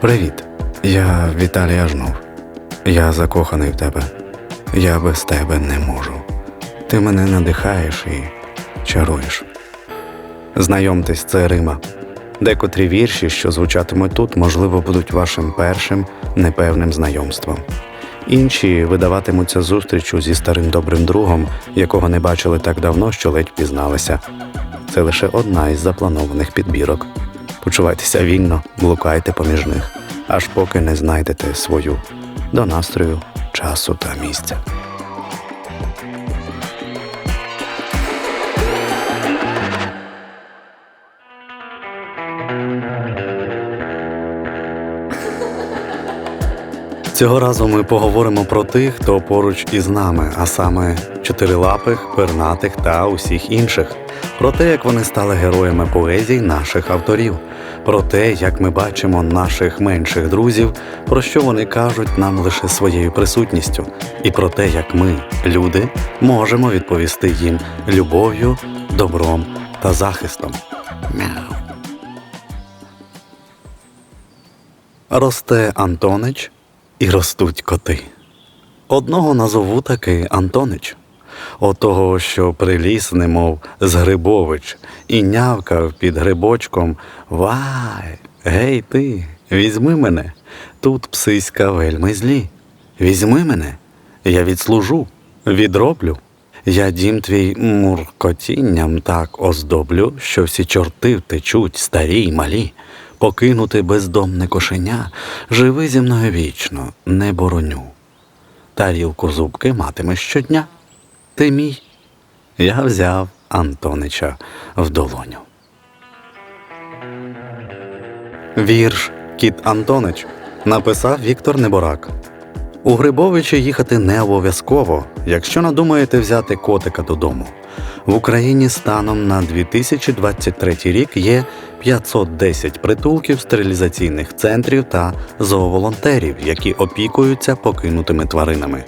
Привіт, я Віталій Ажнов. Я закоханий в тебе. Я без тебе не можу. Ти мене надихаєш і чаруєш. Знайомтесь, це Рима. Декотрі вірші, що звучатимуть тут, можливо, будуть вашим першим непевним знайомством. Інші видаватимуться зустрічю зі старим добрим другом, якого не бачили так давно, що ледь пізналися. Це лише одна із запланованих підбірок. Почувайтеся вільно, блукайте поміж них, аж поки не знайдете свою до настрою, часу та місця. Цього разу ми поговоримо про тих, хто поруч із нами, а саме чотирилапих, пернатих та усіх інших, про те, як вони стали героями поезій наших авторів, про те, як ми бачимо наших менших друзів, про що вони кажуть нам лише своєю присутністю, і про те, як ми, люди, можемо відповісти їм любов'ю, добром та захистом. Росте Антонич і ростуть коти. Одного назову таки Антонич, отого, що приліз, немов з Грибович, і нявкав під грибочком Вай, гей ти, візьми мене, тут псиська вельми злі. Візьми мене, я відслужу, відроблю. Я дім твій муркотінням так оздоблю, що всі чорти втечуть, старі й малі. Покинути бездомне кошеня, живи зі мною вічно, не бороню. Тарілку зубки матимеш щодня. Ти мій. Я взяв Антонича в долоню. Вірш Кіт Антонич написав Віктор Неборак. У Грибовичі їхати не обов'язково, якщо надумаєте взяти котика додому. В Україні станом на 2023 рік є 510 притулків стерилізаційних центрів та зооволонтерів, які опікуються покинутими тваринами.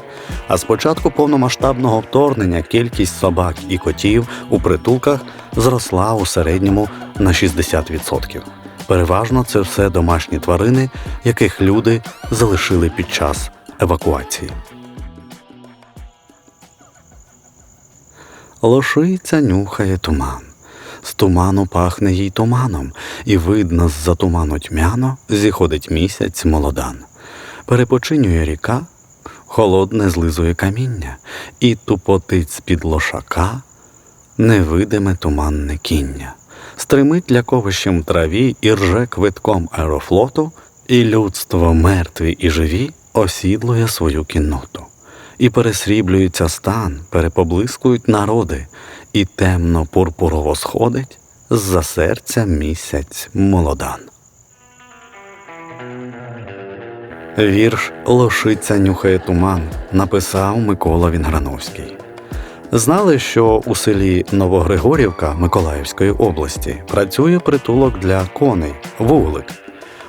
А з початку повномасштабного вторгнення кількість собак і котів у притулках зросла у середньому на 60%. Переважно це все домашні тварини, яких люди залишили під час евакуації. Лошиця нюхає туман. З туману пахне їй туманом, і видно, з-за туману тьмяно зіходить місяць молодан. Перепочинює ріка, холодне злизує каміння, і тупотить з-під лошака невидиме туманне кіння. Стримить ляковищем траві і рже квитком аерофлоту, і людство мертві і живі осідлує свою кінноту. І пересріблюється стан, перепоблискують народи, і темно пурпурово сходить з-за серця місяць молодан. Вірш Лошиця нюхає туман написав Микола Вінграновський. Знали, що у селі Новогригорівка Миколаївської області працює притулок для коней вуглик.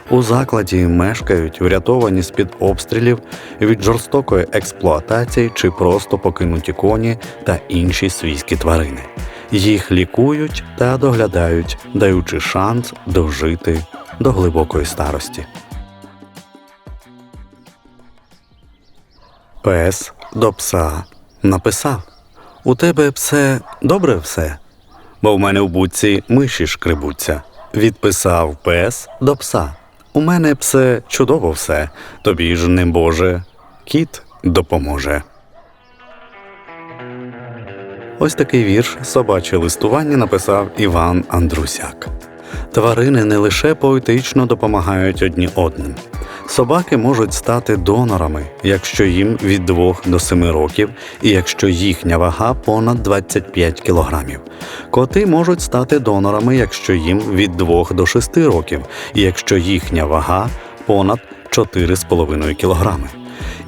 У закладі мешкають врятовані з-під обстрілів від жорстокої експлуатації чи просто покинуті коні та інші свійські тварини. Їх лікують та доглядають, даючи шанс дожити до глибокої старості. Пес до пса написав У тебе псе добре все, бо в мене в будці миші шкребуться. Відписав пес до пса. У мене псе чудово все, тобі ж не Боже, кіт допоможе. Ось такий вірш собаче листування написав Іван Андрусяк. Тварини не лише поетично допомагають одні одним. Собаки можуть стати донорами, якщо їм від 2 до 7 років, і якщо їхня вага понад 25 кілограмів. Коти можуть стати донорами, якщо їм від 2 до 6 років, і якщо їхня вага понад 4,5 кілограми.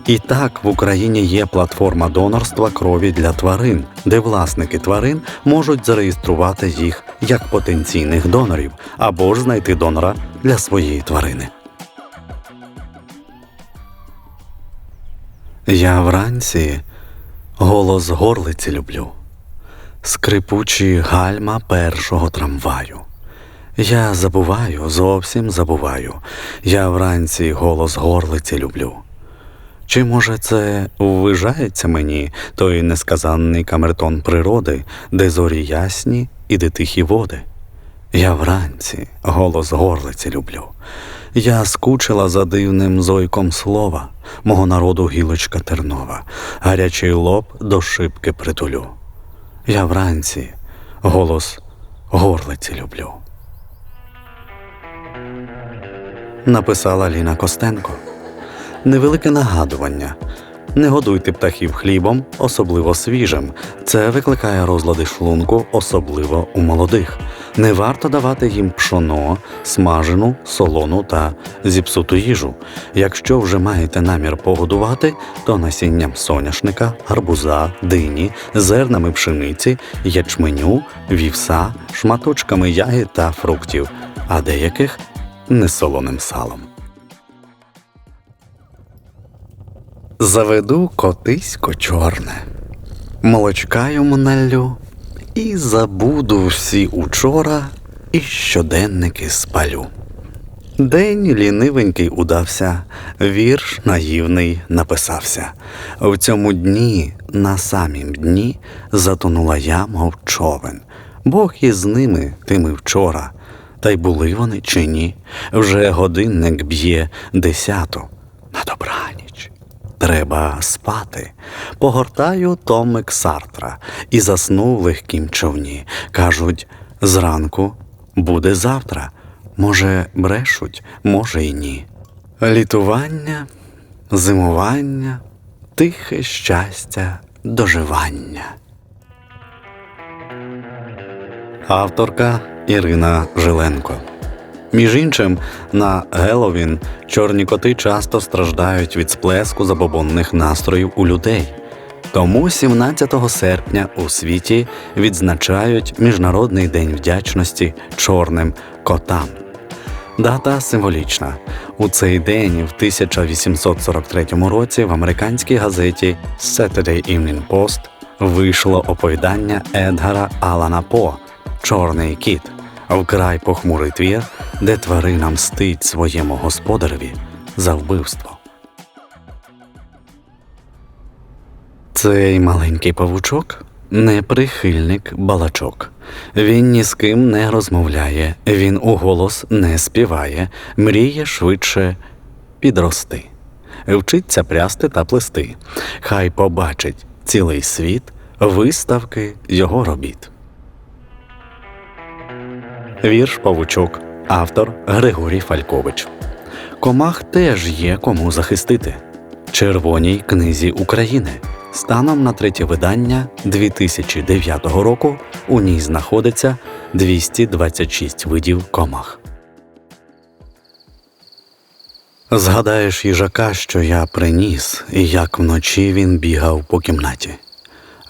І так в Україні є платформа донорства крові для тварин, де власники тварин можуть зареєструвати їх як потенційних донорів або ж знайти донора для своєї тварини. Я вранці голос горлиці люблю, скрипучі гальма першого трамваю. Я забуваю, зовсім забуваю. Я вранці голос горлиці люблю. Чи може це ввижається мені той несказанний камертон природи, де зорі ясні і де тихі води? Я вранці голос горлиці люблю. Я скучила за дивним зойком слова, мого народу гілочка тернова, гарячий лоб до шибки притулю. Я вранці голос горлиці люблю. Написала Ліна Костенко. Невелике нагадування. Не годуйте птахів хлібом, особливо свіжим. Це викликає розлади шлунку, особливо у молодих. Не варто давати їм пшоно, смажену, солону та зіпсуту їжу. Якщо вже маєте намір погодувати, то насінням соняшника, гарбуза, дині, зернами пшениці, ячменю, вівса, шматочками ягід та фруктів, а деяких несолоним салом. Заведу котисько чорне, молочка йому наллю і забуду всі учора, і щоденники спалю. День лінивенький удався, вірш наївний написався. В цьому дні, на самім дні, затонула я, мов човен. Бог із ними тими вчора. Та й були вони чи ні? Вже годинник б'є десяту. На добраніч. Треба спати. Погортаю томик Сартра і засну в легкім човні. Кажуть, зранку буде завтра. Може, брешуть, може й ні. Літування, зимування, тихе щастя, доживання. Авторка Ірина Жиленко. Між іншим, на Геловін чорні коти часто страждають від сплеску забобонних настроїв у людей. Тому 17 серпня у світі відзначають Міжнародний день вдячності чорним котам. Дата символічна. У цей день, в 1843 році, в американській газеті Saturday Evening Post вийшло оповідання Едгара Алана По Чорний кіт, вкрай похмурий твір, де тварина мстить своєму господареві за вбивство. Цей маленький павучок не прихильник балачок. Він ні з ким не розмовляє, він у голос не співає, мріє швидше підрости, вчиться прясти та плести. Хай побачить цілий світ виставки його робіт. Вірш Павучок, автор Григорій Фалькович. Комах теж є кому захистити. Червоній книзі України. Станом на третє видання 2009 року у ній знаходиться 226 видів комах. Згадаєш їжака, що я приніс, і як вночі він бігав по кімнаті.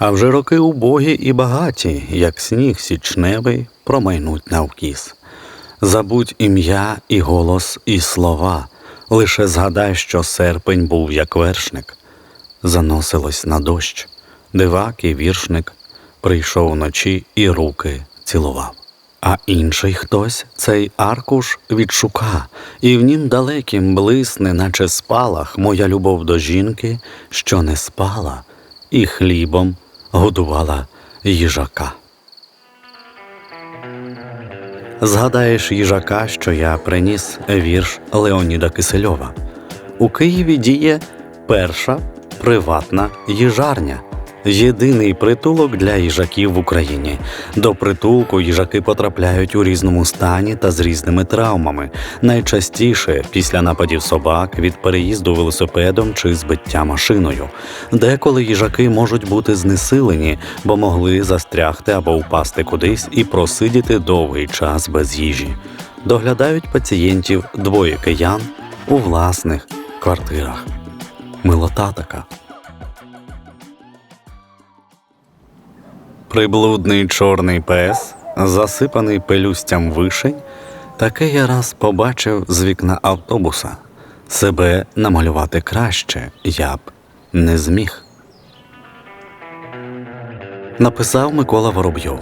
А вже роки убогі і багаті, як сніг січневий, промайнуть навкіс. Забудь ім'я і голос, і слова, лише згадай, що серпень був як вершник. Заносилось на дощ, дивак і віршник прийшов вночі і руки цілував. А інший хтось цей аркуш відшука, і в нім далеким блисне, наче спалах, моя любов до жінки, що не спала, і хлібом годувала їжака. Згадаєш їжака, що я приніс вірш Леоніда Кисельова. У Києві діє перша приватна їжарня. Єдиний притулок для їжаків в Україні. До притулку їжаки потрапляють у різному стані та з різними травмами. Найчастіше після нападів собак від переїзду велосипедом чи збиття машиною. Деколи їжаки можуть бути знесилені, бо могли застрягти або впасти кудись і просидіти довгий час без їжі. Доглядають пацієнтів двоє киян у власних квартирах. Милота така. Приблудний чорний пес, засипаний пелюстям вишень, таке я раз побачив з вікна автобуса. Себе намалювати краще я б не зміг. Написав Микола Воробйов.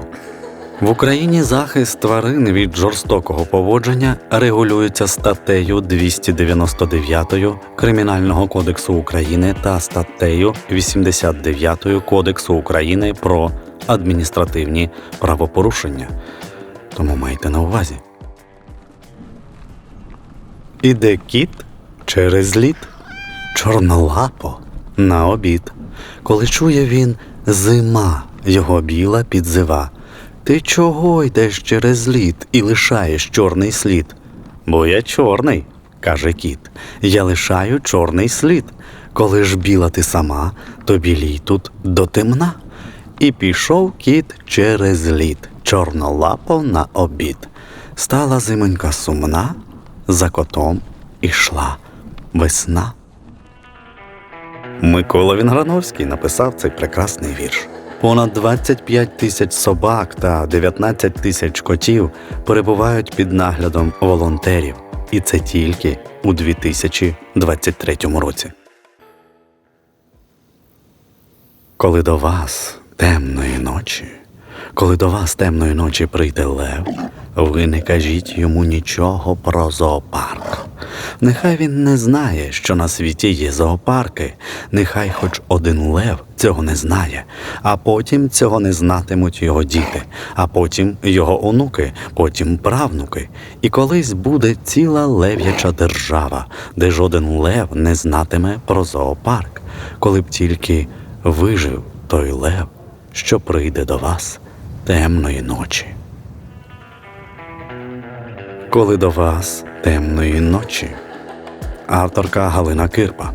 В Україні захист тварин від жорстокого поводження регулюється статтею 299 Кримінального кодексу України та статтею 89 Кодексу України про адміністративні правопорушення. Тому майте на увазі. Іде кіт через лід, чорнолапо на обід. Коли чує він зима, його біла підзива. Ти чого йдеш через лід і лишаєш чорний слід? Бо я чорний, каже кіт. Я лишаю чорний слід. Коли ж біла ти сама, то білій тут до темна. І пішов кіт через лід, чорнолапо на обід. Стала зимонька сумна, за котом ішла весна. Микола Вінграновський написав цей прекрасний вірш. Понад 25 тисяч собак та 19 тисяч котів перебувають під наглядом волонтерів, і це тільки у 2023 році. Коли до вас темної ночі, коли до вас темної ночі прийде лев, ви не кажіть йому нічого про зоопарк. Нехай він не знає, що на світі є зоопарки, нехай хоч один лев цього не знає, а потім цього не знатимуть його діти, а потім його онуки, потім правнуки. І колись буде ціла лев'яча держава, де жоден лев не знатиме про зоопарк, коли б тільки вижив той лев, що прийде до вас темної ночі. Коли до вас темної ночі. Авторка Галина Кирпа.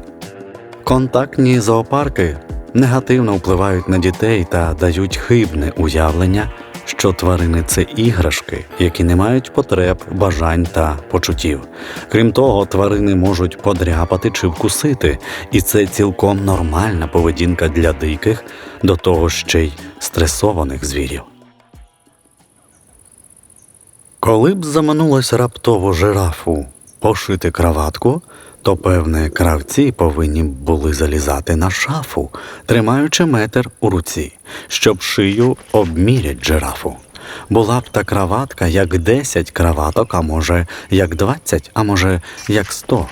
Контактні зоопарки негативно впливають на дітей та дають хибне уявлення, що тварини це іграшки, які не мають потреб, бажань та почуттів. Крім того, тварини можуть подряпати чи вкусити, і це цілком нормальна поведінка для диких, до того ще й стресованих звірів. Коли б заманулось раптово жирафу пошити краватку, то певне кравці повинні були залізати на шафу, тримаючи метр у руці, щоб шию обмірять жирафу. Була б та краватка як десять краваток, а може як двадцять, а може як сто.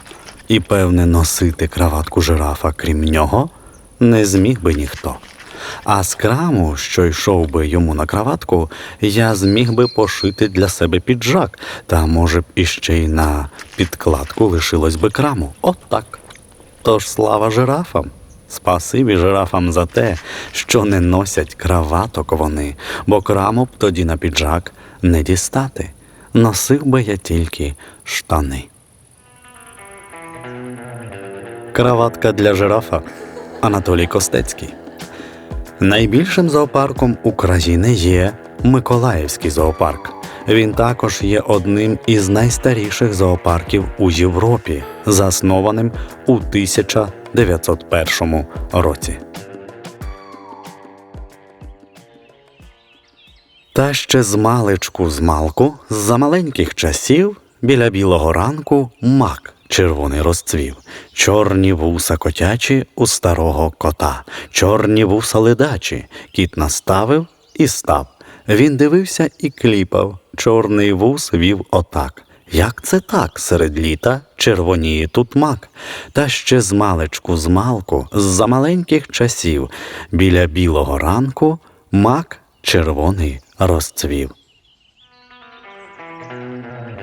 І певне носити краватку жирафа, крім нього, не зміг би ніхто. А з краму, що йшов би йому на краватку, я зміг би пошити для себе піджак, та, може б, іще й на підкладку лишилось би краму. От так. Тож слава жирафам. Спасибі жирафам за те, що не носять краваток вони, бо краму б тоді на піджак не дістати. Носив би я тільки штани. Краватка для жирафа Анатолій Костецький. Найбільшим зоопарком України є Миколаївський зоопарк. Він також є одним із найстаріших зоопарків у Європі, заснованим у 1901 році. Та ще з маличку з з за маленьких часів, біля білого ранку мак червоний розцвів, чорні вуса котячі у старого кота, чорні вуса ледачі, кіт наставив і став. Він дивився і кліпав. Чорний вус вів отак. Як це так серед літа червоніє тут мак, та ще з маличку з малку, з за маленьких часів, біля білого ранку мак червоний розцвів.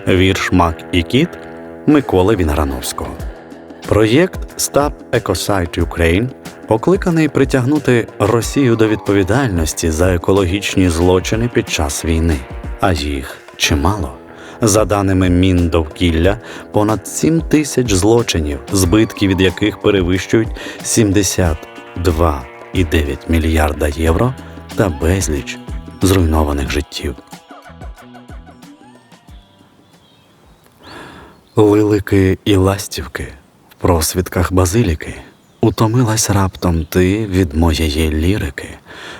Вірш Мак і кіт Миколи Вінграновського. Проєкт Stop Ecosite Ukraine покликаний притягнути Росію до відповідальності за екологічні злочини під час війни, а їх чимало. За даними Міндовкілля, понад 7 тисяч злочинів, збитки від яких перевищують 72,9 мільярда євро та безліч зруйнованих життів. Лилики і ластівки. В просвідках базиліки. Утомилась раптом ти від моєї лірики,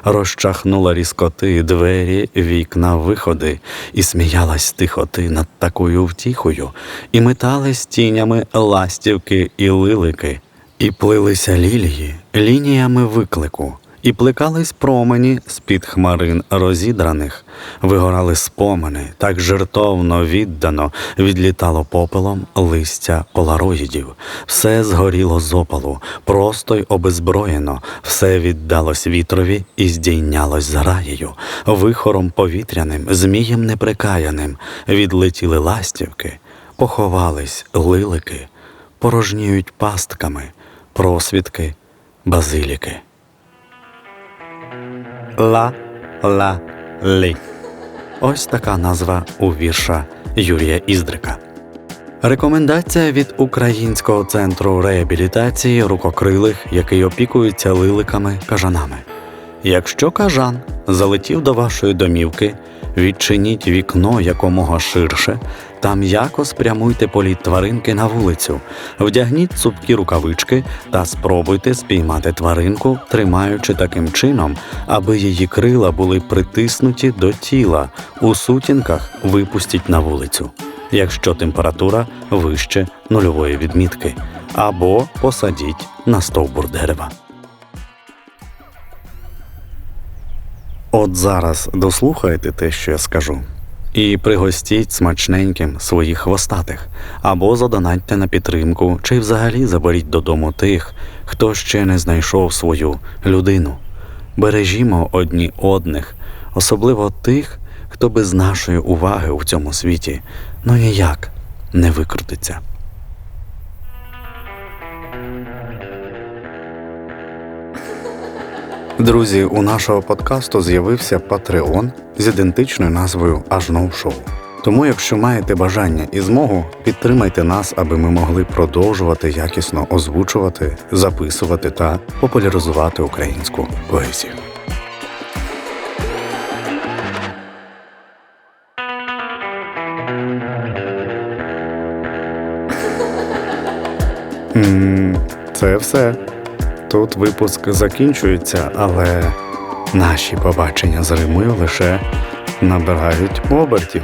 розчахнула різкоти двері, вікна, виходи, і сміялась тихоти над такою втіхою, і метались тінями ластівки і лилики, і плилися лілії лініями виклику, І плекались промені з-під хмарин розідраних, вигорали спомини, так жертовно віддано відлітало попелом листя полароїдів. Все згоріло з опалу, просто й обезброєно, все віддалось вітрові і здійнялось зграєю, вихором повітряним, змієм неприкаяним, відлетіли ластівки, поховались лилики, порожніють пастками, просвідки, базиліки. Ла ла лі. Ось така назва у вірша Юрія Іздрика. Рекомендація від Українського центру реабілітації рукокрилих, який опікується лиликами кажанами. Якщо кажан залетів до вашої домівки, відчиніть вікно якомога ширше та м'яко спрямуйте політ тваринки на вулицю, вдягніть цупкі рукавички та спробуйте спіймати тваринку, тримаючи таким чином, аби її крила були притиснуті до тіла. У сутінках випустіть на вулицю, якщо температура вище нульової відмітки, або посадіть на стовбур дерева. От зараз дослухайте те, що я скажу, і пригостіть смачненьким своїх хвостатих, або задонатьте на підтримку, чи взагалі заберіть додому тих, хто ще не знайшов свою людину. Бережімо одні одних, особливо тих, хто без нашої уваги у цьому світі ну ніяк не викрутиться. Друзі, у нашого подкасту з'явився Patreon з ідентичною назвою Ажнов Шоу. Тому, якщо маєте бажання і змогу, підтримайте нас, аби ми могли продовжувати якісно озвучувати, записувати та популяризувати українську поезію. Це все. Тут випуск закінчується, але наші побачення з Римою лише набирають обертів.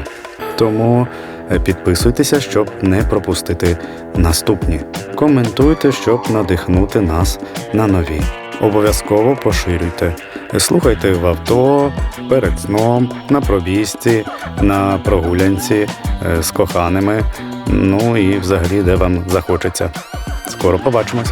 Тому е, підписуйтеся, щоб не пропустити наступні. Коментуйте, щоб надихнути нас на нові. Обов'язково поширюйте. Слухайте в авто, перед сном, на пробіжці, на прогулянці е, з коханими. Ну і взагалі, де вам захочеться. Скоро побачимось.